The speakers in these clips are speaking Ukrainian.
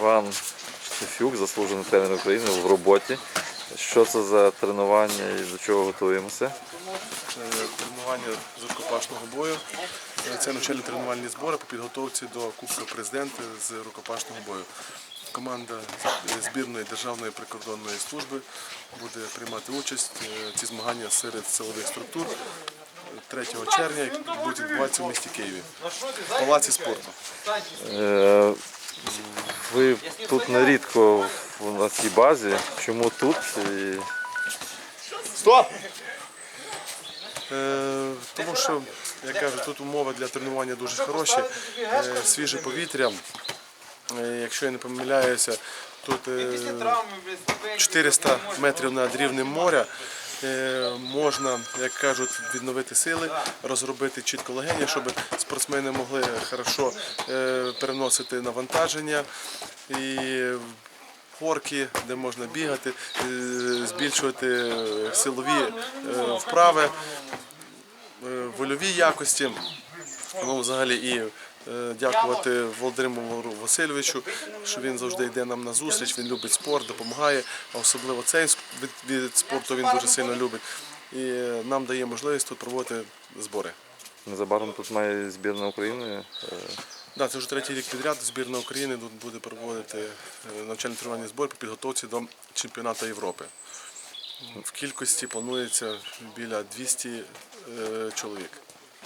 Іван Штефюк, заслужений тренер України в роботі. Що це за тренування і до чого готуємося? Е, тренування з рукопашного бою. Е, Це навчальні тренувальні збори по підготовці до Кубка президента з рукопашного бою. Команда збірної Державної прикордонної служби буде приймати участь. Е, Ці змагання серед силових структур 3 червня будуть відбуватися в місті Києві. В палаці спорту. Ви тут нерідко в- на цій базі. Чому тут? І Стоп! Е, тому що, я кажу, тут умови для тренування дуже хороші, е, свіже повітря. Е, якщо я не помиляюся, тут е, 400 метрів над рівнем моря. Е, Можна, як кажуть, відновити сили, розробити чітко легені, щоб спортсмени могли хорошо е, переносити навантаження і горки, де можна бігати, е, збільшувати силові вправи, вольові якості. Ну, взагалі і дякувати Володимиру Васильовичу, що він завжди йде нам на зустріч, він любить спорт, допомагає, а особливо цей від, від спорту він дуже сильно любить. І е, нам дає можливість тут проводити збори. незабаром тут має збірна України. Е, Да, це вже третій рік підряд. Збірна України тут буде проводити е, навчальні тренувальні збори по підготовці до чемпіонату Європи. В кількості планується біля 200 е, чоловік.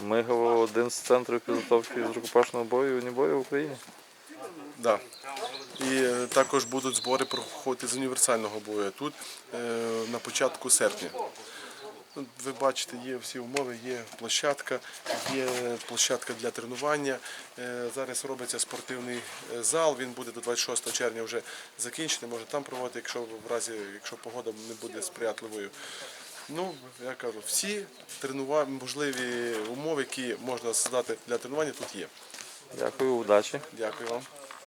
Мигово один з центрів підготовки з рукопашного бою і унібою в Україні. Да. І е, також будуть збори проходити з універсального бою тут е, на початку серпня. Ви бачите, є всі умови, є площадка, є площадка для тренування. Е, Зараз робиться спортивний зал, він буде до 26 червня вже закінчений, може там проводити, якщо в разі, якщо погода не буде сприятливою. Ну, я кажу, всі тренува... можливі умови, які можна создати для тренування, тут є. Дякую, удачі. Дякую вам.